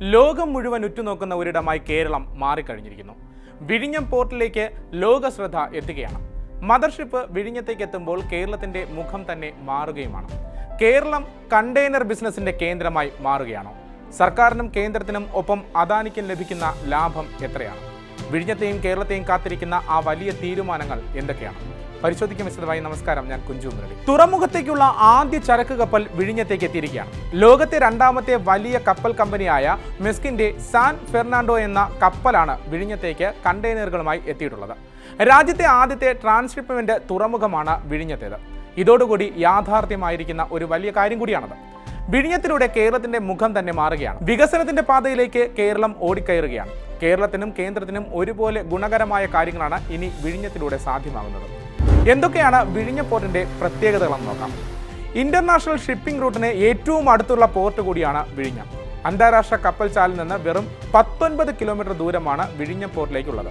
ലോകം മുഴുവൻ ഉറ്റുനോക്കുന്ന ഒരിടമായി കേരളം മാറിക്കഴിഞ്ഞിരിക്കുന്നു. വിഴിഞ്ഞം പോർട്ടിലേക്ക് ലോക ശ്രദ്ധ എത്തുകയാണ്. മദർഷിപ്പ് വിഴിഞ്ഞത്തേക്ക് എത്തുമ്പോൾ കേരളത്തിന്റെ മുഖം തന്നെ മാറുകയുമാണ്. കേരളം കണ്ടെയ്നർ ബിസിനസിന്റെ കേന്ദ്രമായി മാറുകയാണോ? സർക്കാരിനും കേന്ദ്രത്തിനും ഒപ്പം അദാനിക്കും ലഭിക്കുന്ന ലാഭം എത്രയാണ്? വിഴിഞ്ഞത്തെയും കേരളത്തെയും കാത്തിരിക്കുന്ന ആ വലിയ തീരുമാനങ്ങൾ എന്തൊക്കെയാണ്? പരിശോധിക്കും വിശദമായി. നമസ്കാരം. ഞാൻ കുഞ്ചു മുരളി. തുറമുഖത്തേക്കുള്ള ആദ്യ ചരക്ക് കപ്പൽ വിഴിഞ്ഞത്തേക്ക് എത്തിയിരിക്കുകയാണ്. ലോകത്തെ രണ്ടാമത്തെ വലിയ കപ്പൽ കമ്പനിയായ മെസ്കിന്റെ സാൻ ഫെർണാണ്ടോ എന്ന കപ്പലാണ് വിഴിഞ്ഞത്തേക്ക് കണ്ടെയ്നറുകളുമായി എത്തിയിട്ടുള്ളത്. രാജ്യത്തെ ആദ്യത്തെ ട്രാൻസ്ഷിപ്മെന്റ് തുറമുഖമാണ് വിഴിഞ്ഞത്തേത്. ഇതോടുകൂടി യാഥാർത്ഥ്യമായിരിക്കുന്ന ഒരു വലിയ കാര്യം കൂടിയാണത്. വിഴിഞ്ഞത്തിലൂടെ കേരളത്തിന്റെ മുഖം തന്നെ മാറുകയാണ്. വികസനത്തിന്റെ പാതയിലേക്ക് കേരളം ഓടിക്കയറുകയാണ്. കേരളത്തിനും കേന്ദ്രത്തിനും ഒരുപോലെ ഗുണകരമായ കാര്യങ്ങളാണ് ഇനി വിഴിഞ്ഞത്തിലൂടെ സാധ്യമാകുന്നത്. എന്തൊക്കെയാണ് വിഴിഞ്ഞ പോർട്ടിന്റെ പ്രത്യേകതകളെന്ന് നോക്കാം. ഇന്റർനാഷണൽ ഷിപ്പിംഗ് റൂട്ടിന് ഏറ്റവും അടുത്തുള്ള പോർട്ട് കൂടിയാണ് വിഴിഞ്ഞ. അന്താരാഷ്ട്ര കപ്പൽ ചാലിൽ നിന്ന് വെറും പത്തൊൻപത് കിലോമീറ്റർ ദൂരമാണ് വിഴിഞ്ഞ പോർട്ടിലേക്കുള്ളത്.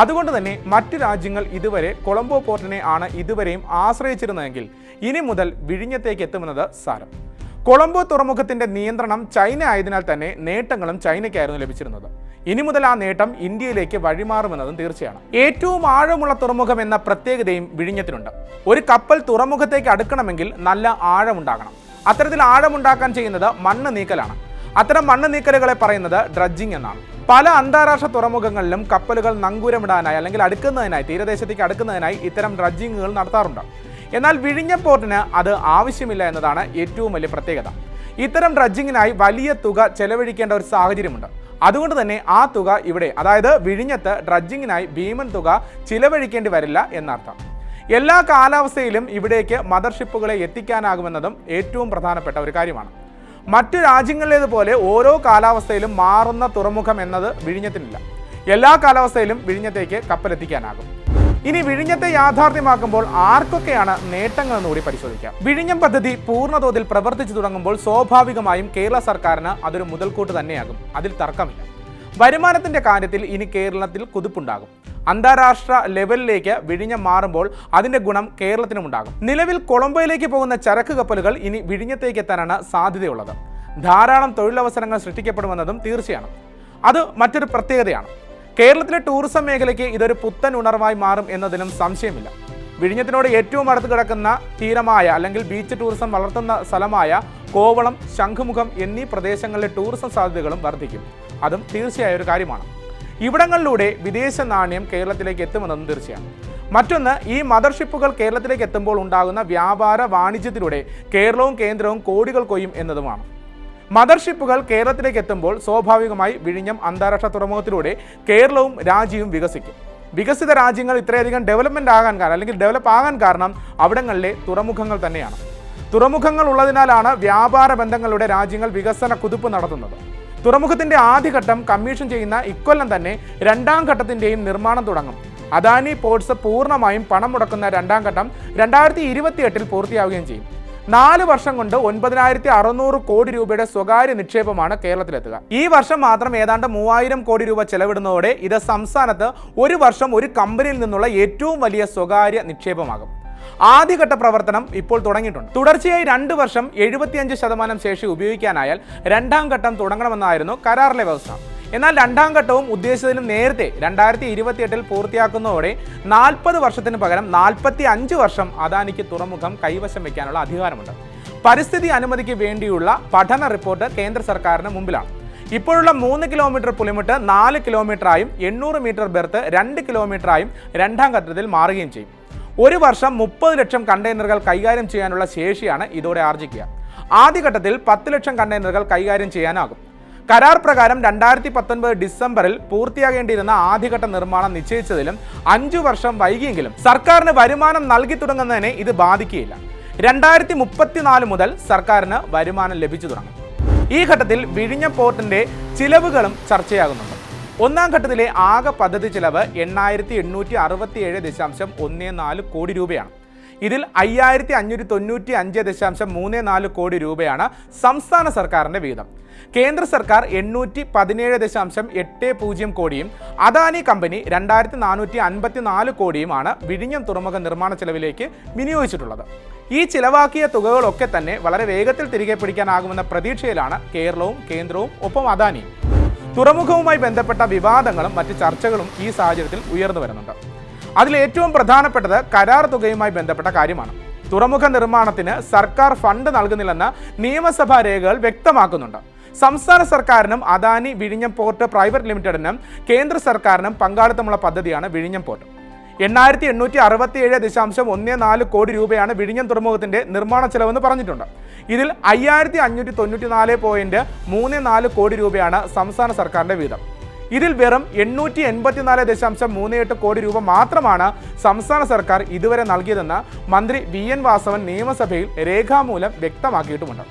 അതുകൊണ്ട് തന്നെ മറ്റു രാജ്യങ്ങൾ ഇതുവരെ കൊളംബോ പോർട്ടിനെ ആണ് ഇതുവരെയും ആശ്രയിച്ചിരുന്നതെങ്കിൽ ഇനി മുതൽ വിഴിഞ്ഞത്തേക്ക് എത്തുമെന്നത് സാരം. കൊളംബോ തുറമുഖത്തിന്റെ നിയന്ത്രണം ചൈന ആയതിനാൽ തന്നെ നേട്ടങ്ങളും ചൈനയ്ക്കായിരുന്നു ലഭിച്ചിരുന്നത്. ഇനി മുതൽ ആ നേട്ടം ഇന്ത്യയിലേക്ക് വഴിമാറുമെന്നതും തീർച്ചയാണ്. ഏറ്റവും ആഴമുള്ള തുറമുഖം എന്ന പ്രത്യേകതയും വിഴിഞ്ഞത്തിനുണ്ട്. ഒരു കപ്പൽ തുറമുഖത്തേക്ക് അടുക്കണമെങ്കിൽ നല്ല ആഴമുണ്ടാകണം. അത്തരത്തിൽ ആഴമുണ്ടാക്കാൻ ചെയ്യുന്നത് മണ്ണ് നീക്കലാണ്. അത്തരം മണ്ണ് നീക്കലുകളെ പറയുന്നത് ഡ്രഡ്ജിംഗ് എന്നാണ്. പല അന്താരാഷ്ട്ര തുറമുഖങ്ങളിലും കപ്പലുകൾ നങ്കൂരമിടാനായി അല്ലെങ്കിൽ അടുക്കുന്നതിനായി തീരദേശത്തേക്ക് അടുക്കുന്നതിനായി ഇത്തരം ഡ്രഡ്ജിങ്ങുകൾ നടത്താറുണ്ട്. എന്നാൽ വിഴിഞ്ഞ പോർട്ടിന് അത് ആവശ്യമില്ല എന്നതാണ് ഏറ്റവും വലിയ പ്രത്യേകത. ഇത്തരം ഡ്രഡ്ജിങ്ങിനായി വലിയ തുക ചെലവഴിക്കേണ്ട ഒരു സാഹചര്യമുണ്ട്. അതുകൊണ്ട് തന്നെ ആ തുക ഇവിടെ അതായത് വിഴിഞ്ഞത്ത് ഡ്രഡ്ജിങ്ങിനായി ഭീമൻ തുക ചിലവഴിക്കേണ്ടി വരില്ല എന്നർത്ഥം. എല്ലാ കാലാവസ്ഥയിലും ഇവിടേക്ക് മദർഷിപ്പുകളെ എത്തിക്കാനാകുമെന്നതും ഏറ്റവും പ്രധാനപ്പെട്ട ഒരു കാര്യമാണ്. മറ്റു രാജ്യങ്ങളിലേതുപോലെ ഓരോ കാലാവസ്ഥയിലും മാറുന്ന തുറമുഖം എന്നത് വിഴിഞ്ഞത്തിനില്ല. എല്ലാ കാലാവസ്ഥയിലും വിഴിഞ്ഞത്തേക്ക് കപ്പലെത്തിക്കാനാകും. ഇനി വിഴിഞ്ഞത്തെ യാഥാർത്ഥ്യമാക്കുമ്പോൾ ആർക്കൊക്കെയാണ് നേട്ടങ്ങൾ എന്നുകൂടി പരിശോധിക്കാം. വിഴിഞ്ഞം പദ്ധതി പൂർണതോതിൽ പ്രവർത്തിച്ചു തുടങ്ങുമ്പോൾ സ്വാഭാവികമായും കേരള സർക്കാരിന് അതൊരു മുതൽക്കൂട്ട് തന്നെയാകും. അതിൽ തർക്കമില്ല. വരുമാനത്തിന്റെ കാര്യത്തിൽ ഇനി കേരളത്തിൽ കുതിപ്പുണ്ടാകും. അന്താരാഷ്ട്ര ലെവലിലേക്ക് വിഴിഞ്ഞം മാറുമ്പോൾ അതിന്റെ ഗുണം കേരളത്തിനുമുണ്ടാകും നിലവിൽ കൊളംബോയിലേക്ക് പോകുന്ന ചരക്ക് കപ്പലുകൾ ഇനി വിഴിഞ്ഞത്തേക്ക് എത്താനാണ് സാധ്യതയുള്ളത്. ധാരാളം തൊഴിലവസരങ്ങൾ സൃഷ്ടിക്കപ്പെടുമെന്നതും തീർച്ചയാണ്. അത് മറ്റൊരു പ്രത്യേകതയാണ്. കേരളത്തിലെ ടൂറിസം മേഖലയ്ക്ക് ഇതൊരു പുത്തൻ ഉണർവായി മാറും എന്നതിലും സംശയമില്ല. വിഴിഞ്ഞത്തിനോട് ഏറ്റവും അടുത്ത് കിടക്കുന്ന തീരമായ അല്ലെങ്കിൽ ബീച്ച് ടൂറിസം വളർത്തുന്ന സ്ഥലമായ കോവളം ശംഖുമുഖം എന്നീ പ്രദേശങ്ങളിലെ ടൂറിസം സാധ്യതകളും വർദ്ധിക്കും. അതും തീർച്ചയായ ഒരു കാര്യമാണ്. ഇവിടങ്ങളിലൂടെ വിദേശ നാണ്യം കേരളത്തിലേക്ക് എത്തുമെന്നതും തീർച്ചയാണ്. മറ്റൊന്ന് ഈ മദർഷിപ്പുകൾ കേരളത്തിലേക്ക് എത്തുമ്പോൾ ഉണ്ടാകുന്ന വ്യാപാര വാണിജ്യത്തിലൂടെ കേരളവും കേന്ദ്രവും കോടികൾ കൊയ്യും എന്നതുമാണ്. മദർഷിപ്പുകൾ കേരളത്തിലേക്ക് എത്തുമ്പോൾ സ്വാഭാവികമായി വിഴിഞ്ഞം അന്താരാഷ്ട്ര തുറമുഖത്തിലൂടെ കേരളവും രാജ്യവും വികസിക്കും. വികസിത രാജ്യങ്ങൾ ഇത്രയധികം ഡെവലപ്മെന്റ് ആകാൻ കാരണം അല്ലെങ്കിൽ ഡെവലപ്പ് ആകാൻ കാരണം അവിടങ്ങളിലെ തുറമുഖങ്ങൾ തന്നെയാണ്. തുറമുഖങ്ങൾ ഉള്ളതിനാലാണ് വ്യാപാര ബന്ധങ്ങളുടെ രാജ്യങ്ങൾ വികസന കുതിപ്പ് നടത്തുന്നത്. തുറമുഖത്തിന്റെ ആദ്യഘട്ടം കമ്മീഷൻ ചെയ്യുന്ന ഇക്കൊല്ലം തന്നെ രണ്ടാം ഘട്ടത്തിന്റെയും നിർമ്മാണം തുടങ്ങും. അദാനി പോർട്സ് പൂർണമായും പണം മുടക്കുന്ന രണ്ടാം ഘട്ടം രണ്ടായിരത്തി ഇരുപത്തിയെട്ടിൽ പൂർത്തിയാവുകയും ചെയ്യും. നാല് വർഷം കൊണ്ട് ഒൻപതിനായിരത്തി അറുന്നൂറ് കോടി രൂപയുടെ സ്വകാര്യ നിക്ഷേപമാണ് കേരളത്തിലെത്തുക. ഈ വർഷം മാത്രം ഏതാണ്ട് മൂവായിരം കോടി രൂപ ചെലവിടുന്നതോടെ ഇത് സംസ്ഥാനത്ത് ഒരു വർഷം ഒരു കമ്പനിയിൽ നിന്നുള്ള ഏറ്റവും വലിയ സ്വകാര്യ നിക്ഷേപമാകും. ആദ്യഘട്ട പ്രവർത്തനം ഇപ്പോൾ തുടങ്ങിയിട്ടുണ്ട്. തുടർച്ചയായി രണ്ട് വർഷം എഴുപത്തിയഞ്ച് ശതമാനം ശേഷി ഉപയോഗിക്കാനായാൽ രണ്ടാം ഘട്ടം തുടങ്ങണമെന്നായിരുന്നു കരാറിലെ വ്യവസ്ഥ. എന്നാൽ രണ്ടാം ഘട്ടവും ഉദ്ദേശിച്ചതിലും നേരത്തെ രണ്ടായിരത്തി ഇരുപത്തിയെട്ടിൽ പൂർത്തിയാക്കുന്നതോടെ നാൽപ്പത് വർഷത്തിന് പകരം നാൽപ്പത്തി അഞ്ച് വർഷം അദാനിക്ക് തുറമുഖം കൈവശം വയ്ക്കാനുള്ള അധികാരമുണ്ട്. പരിസ്ഥിതി അനുമതിക്ക് വേണ്ടിയുള്ള പഠന റിപ്പോർട്ട് കേന്ദ്ര സർക്കാരിന് മുമ്പിലാണ്. ഇപ്പോഴുള്ള മൂന്ന് കിലോമീറ്റർ പുലിമുട്ട് നാല് കിലോമീറ്ററായും എണ്ണൂറ് മീറ്റർ ബെർത്ത് രണ്ട് കിലോമീറ്ററായും രണ്ടാം ഘട്ടത്തിൽ മാറുകയും ചെയ്യും. ഒരു വർഷം മുപ്പത് ലക്ഷം കണ്ടെയ്നറുകൾ കൈകാര്യം ചെയ്യാനുള്ള ശേഷിയാണ് ഇതോടെ ആർജിക്കുക. ആദ്യഘട്ടത്തിൽ പത്ത് ലക്ഷം കണ്ടെയ്നറുകൾ കൈകാര്യം ചെയ്യാനാകും. കരാർ പ്രകാരം രണ്ടായിരത്തി പത്തൊൻപത് ഡിസംബറിൽ പൂർത്തിയാകേണ്ടിയിരുന്ന ആദ്യഘട്ട നിർമ്മാണം നിശ്ചയിച്ചതിലും അഞ്ചു വർഷം വൈകിയെങ്കിലും സർക്കാരിന് വരുമാനം നൽകി തുടങ്ങുന്നതിനെ ഇത് ബാധിക്കുകയില്ല. രണ്ടായിരത്തി മുപ്പത്തിനാല് മുതൽ സർക്കാരിന് വരുമാനം ലഭിച്ചു തുടങ്ങും. ഈ ഘട്ടത്തിൽ വിഴിഞ്ഞ പോർട്ടിന്റെ ചിലവുകളും ചർച്ചയാകുന്നുണ്ട്. ഒന്നാം ഘട്ടത്തിലെ ആകെ പദ്ധതി ചിലവ് എണ്ണായിരത്തി എണ്ണൂറ്റി അറുപത്തി ഏഴ് ദശാംശം ഒന്ന് നാല് കോടി രൂപയാണ്. ഇതിൽ അയ്യായിരത്തി അഞ്ഞൂറ്റി തൊണ്ണൂറ്റി അഞ്ച് ദശാംശം മൂന്ന് നാല് കോടി രൂപയാണ് സംസ്ഥാന സർക്കാരിന്റെ വീതം. കേന്ദ്ര സർക്കാർ എണ്ണൂറ്റി പതിനേഴ് ദശാംശം എട്ട് പൂജ്യം കോടിയും അദാനി കമ്പനി രണ്ടായിരത്തി നാനൂറ്റി അൻപത്തി നാല് കോടിയുമാണ് വിഴിഞ്ഞം തുറമുഖ നിർമ്മാണ ചെലവിലേക്ക് വിനിയോഗിച്ചിട്ടുള്ളത്. ഈ ചിലവാക്കിയ തുകകളൊക്കെ തന്നെ വളരെ വേഗത്തിൽ തിരികെ പിടിക്കാനാകുമെന്ന പ്രതീക്ഷയിലാണ് കേരളവും കേന്ദ്രവും ഒപ്പം അദാനിയും. തുറമുഖവുമായി ബന്ധപ്പെട്ട വിവാദങ്ങളും മറ്റ് ചർച്ചകളും ഈ സാഹചര്യത്തിൽ ഉയർന്നു വരുന്നുണ്ട്. അതിൽ ഏറ്റവും പ്രധാനപ്പെട്ടത് കരാർ തുകയുമായി ബന്ധപ്പെട്ട കാര്യമാണ്. തുറമുഖ നിർമ്മാണത്തിന് സർക്കാർ ഫണ്ട് നൽകുന്നില്ലെന്ന് നിയമസഭാ രേഖകൾ വ്യക്തമാക്കുന്നുണ്ട്. സംസ്ഥാന സർക്കാരിനും അദാനി വിഴിഞ്ഞം പോർട്ട് പ്രൈവറ്റ് ലിമിറ്റഡിനും കേന്ദ്ര സർക്കാരിനും പങ്കാളിത്തമുള്ള പദ്ധതിയാണ് വിഴിഞ്ഞം പോർട്ട്. എണ്ണായിരത്തി എണ്ണൂറ്റി അറുപത്തി ഏഴ് ദശാംശം ഒന്നേ നാല് കോടി രൂപയാണ് വിഴിഞ്ഞം തുറമുഖത്തിന്റെ നിർമ്മാണ ചെലവെന്ന് പറഞ്ഞിട്ടുണ്ട്. ഇതിൽ അയ്യായിരത്തി അഞ്ഞൂറ്റി തൊണ്ണൂറ്റി നാല് പോയിന്റ് മൂന്ന് നാല് കോടി രൂപയാണ് സംസ്ഥാന സർക്കാരിന്റെ വീതം. ഇതിൽ വെറും എണ്ണൂറ്റി എൺപത്തിനാല് ദശാംശം മൂന്ന് എട്ട് കോടി രൂപ മാത്രമാണ് സംസ്ഥാന സർക്കാർ ഇതുവരെ നൽകിയതെന്ന് മന്ത്രി വി എൻ വാസവൻ നിയമസഭയിൽ രേഖാമൂലം വ്യക്തമാക്കിയിട്ടുമുണ്ട്.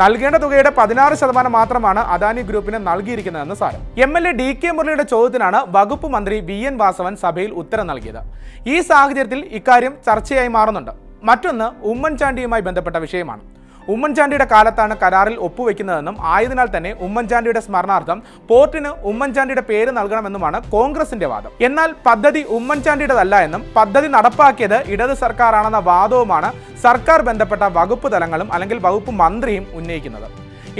നൽകേണ്ട തുകയുടെ പതിനാറ് ശതമാനം മാത്രമാണ് അദാനി ഗ്രൂപ്പിന് നൽകിയിരിക്കുന്നതെന്ന് സാരം. M L A D K മുരളിയുടെ ചോദ്യത്തിനാണ് വകുപ്പ് മന്ത്രി വി എൻ വാസവൻ സഭയിൽ ഉത്തരം നൽകിയത്. ഈ സാഹചര്യത്തിൽ ഇക്കാര്യം ചർച്ചയായി മാറുന്നുണ്ട്. മറ്റൊന്ന് ഉമ്മൻചാണ്ടിയുമായി ബന്ധപ്പെട്ട വിഷയമാണ്. ഉമ്മൻചാണ്ടിയുടെ കാലത്താണ് കരാറിൽ ഒപ്പുവെക്കുന്നതെന്നും ആയതിനാൽ തന്നെ ഉമ്മൻചാണ്ടിയുടെ സ്മരണാർത്ഥം പോർട്ടിന് ഉമ്മൻചാണ്ടിയുടെ പേര് നൽകണമെന്നുമാണ് കോൺഗ്രസിന്റെ വാദം. എന്നാൽ പദ്ധതി ഉമ്മൻചാണ്ടിയുടേതല്ല എന്നും പദ്ധതി നടപ്പാക്കിയത് ഇടത് സർക്കാരാണെന്ന വാദവുമാണ് സർക്കാർ ബന്ധപ്പെട്ട വകുപ്പ് തലങ്ങളും അല്ലെങ്കിൽ വകുപ്പ് മന്ത്രിയും ഉന്നയിക്കുന്നത്.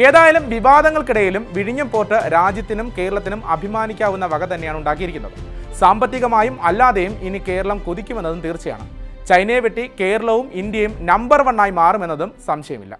ഏതായാലും വിവാദങ്ങൾക്കിടയിലും വിഴിഞ്ഞം പോർട്ട് രാജ്യത്തിനും കേരളത്തിനും അഭിമാനിക്കാവുന്ന വക തന്നെയാണ് ഉണ്ടാക്കിയിരിക്കുന്നത്. സാമ്പത്തികമായും അല്ലാതെയും ഇനി കേരളം കുതിക്കുമെന്നതും തീർച്ചയാണ്. ചൈനയെ വെട്ടി കേരളവും ഇന്ത്യയും നമ്പർ വണ്ണായി മാറുമെന്നതും സംശയമില്ല.